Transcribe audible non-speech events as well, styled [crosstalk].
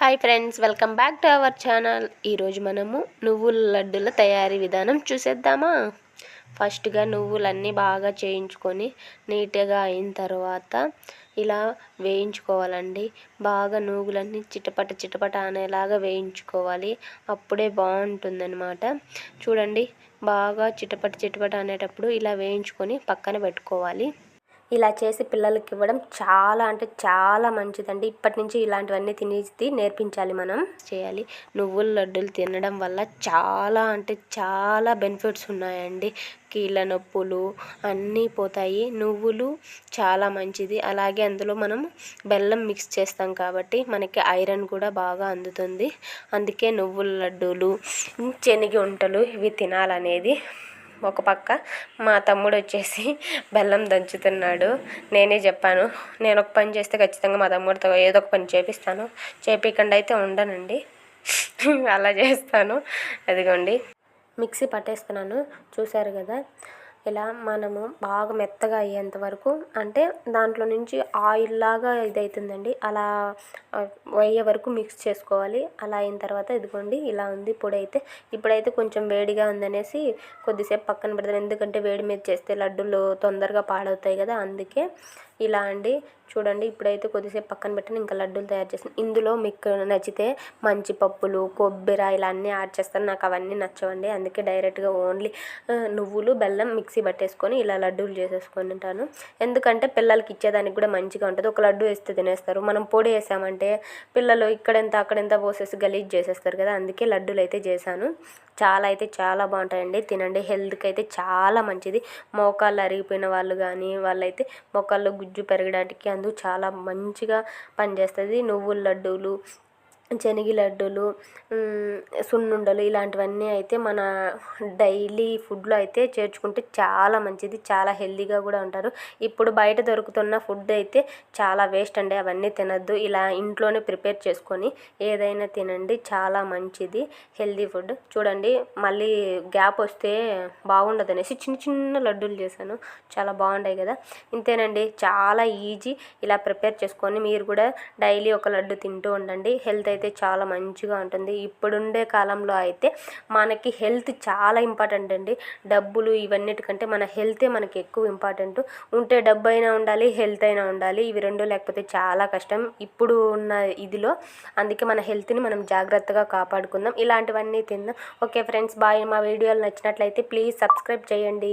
Hi friends welcome back to our channel. ఈరోజు మనము నువ్వుల లడ్డుల తయారీ విధానం చూసేద్దామా? ఫస్ట్గా నువ్వులన్నీ బాగా చేయించుకొని నీట్గా అయిన తర్వాత ఇలా వేయించుకోవాలండి. బాగా నువ్వులన్నీ చిటపట చిటపట అనేలాగా వేయించుకోవాలి. అప్పుడే బాగుంటుందన్నమాట. చూడండి బాగా చిటపట చిటపట అనేటప్పుడు ఇలా వేయించుకొని పక్కన పెట్టుకోవాలి. ఇలా చేసి పిల్లలకి ఇవ్వడం చాలా అంటే చాలా మంచిదండి. ఇప్పటి నుంచి ఇలాంటివన్నీ తినేసి నేర్పించాలి మనం. చేయాలి. నువ్వుల లడ్డూలు తినడం వల్ల చాలా అంటే చాలా బెనిఫిట్స్ ఉన్నాయండి. కీళ్ళ నొప్పులు అన్నీ పోతాయి. నువ్వులు చాలా మంచిది. అలాగే అందులో మనం బెల్లం మిక్స్ చేస్తాం కాబట్టి మనకి ఐరన్ కూడా బాగా అందుతుంది. అందుకే నువ్వుల లడ్డూలు శనగ ఉంటలు ఇవి తినాలనేది ఒక పక్క మా తమ్ముడు వచ్చేసి బెల్లం దంచుతున్నాడు. నేనే చెప్పాను నేను ఒక పని చేస్తే ఖచ్చితంగా మా తమ్ముడితో ఏదో ఒక పని చేపిస్తాను. చేపించకుండా అయితే ఉండనండి. [laughs] అలా చేస్తాను. అదిగోండి. మిక్సీ పట్టేస్తున్నాను. చూశారు కదా? ఇలా మనము బాగా మెత్తగా అయ్యేంత వరకు అంటే దాంట్లో నుంచి ఆయిల్ లాగా ఇది అవుతుందండి అలా అయ్యే వరకు మిక్స్ చేసుకోవాలి. అలా అయిన తర్వాత ఇదిగోండి ఇలా ఉంది పొడి అయితే ఇప్పుడైతే కొంచెం వేడిగా ఉందనేసి కొద్దిసేపు పక్కన పెడతాను ఎందుకంటే వేడి మీద చేస్తే లడ్డూలు తొందరగా పాడవుతాయి కదా అందుకే ఇలా అండి. చూడండి ఇప్పుడైతే కొద్దిసేపు పక్కన పెట్టిన ఇంకా లడ్డూలు తయారు చేస్తాను. ఇందులో మీకు నచ్చితే మంచి పప్పులు కొబ్బరి ఇలా అన్నీ యాడ్ చేస్తాను. నాకు అవన్నీ నచ్చవండి. అందుకే డైరెక్ట్గా ఓన్లీ నువ్వులు బెల్లం మిక్సీ పట్టేసుకొని ఇలా లడ్డూలు చేసేసుకొని ఉంటాను. ఎందుకంటే పిల్లలకి ఇచ్చేదానికి కూడా మంచిగా ఉంటుంది. ఒక లడ్డు వేస్తే తినేస్తారు. మనం పొడి వేసామంటే పిల్లలు ఇక్కడెంత అక్కడెంత పోసేసి గలీజ్ చేసేస్తారు కదా. అందుకే లడ్డూలు అయితే చేశాను. చాలా అయితే చాలా బాగుంటాయండి. తినండి. హెల్త్కి అయితే చాలా మంచిది. మోకాళ్ళు అరిగిపోయిన వాళ్ళు కానీ వాళ్ళైతే మోకాళ్ళు గుజ్జు పెరగడానికి అందుకు చాలా మంచిగా పనిచేస్తుంది. నువ్వుల లడ్డూలు శనగ లడ్డూలు సున్నుండలు ఇలాంటివన్నీ అయితే మన డైలీ ఫుడ్లో అయితే చేర్చుకుంటే చాలా మంచిది చాలా హెల్తీగా కూడా ఉంటారు. ఇప్పుడు బయట దొరుకుతున్న ఫుడ్ అయితే చాలా వేస్ట్ అండి అవన్నీ తినద్దు. ఇలా ఇంట్లోనే ప్రిపేర్ చేసుకొని ఏదైనా తినండి చాలా మంచిది హెల్తీ ఫుడ్. చూడండి మళ్ళీ గ్యాప్ వస్తే బాగుండదు అనేసి చిన్న చిన్న లడ్డూలు చేశాను. చాలా బాగుంటాయి కదా. ఇంతేనండి చాలా ఈజీ. ఇలా ప్రిపేర్ చేసుకొని మీరు కూడా డైలీ ఒక లడ్డు తింటూ ఉండండి. హెల్త్ అయితే చాలా మంచిగా ఉంటుంది. ఇప్పుడుండే కాలంలో అయితే మనకి హెల్త్ చాలా ఇంపార్టెంట్ అండి. డబ్బులు ఇవన్నిటికంటే మన హెల్తే మనకి ఎక్కువ ఇంపార్టెంట్. ఉంటే డబ్బు అయినా ఉండాలి హెల్త్ అయినా ఉండాలి. ఇవి రెండు లేకపోతే చాలా కష్టం. ఇప్పుడు ఉన్న ఇదిలో అందుకే మన హెల్త్ని మనం జాగ్రత్తగా కాపాడుకుందాం. ఇలాంటివన్నీ తిందాం. Okay friends bye. మా వీడియోలు నచ్చినట్లయితే ప్లీజ్ సబ్స్క్రైబ్ చేయండి.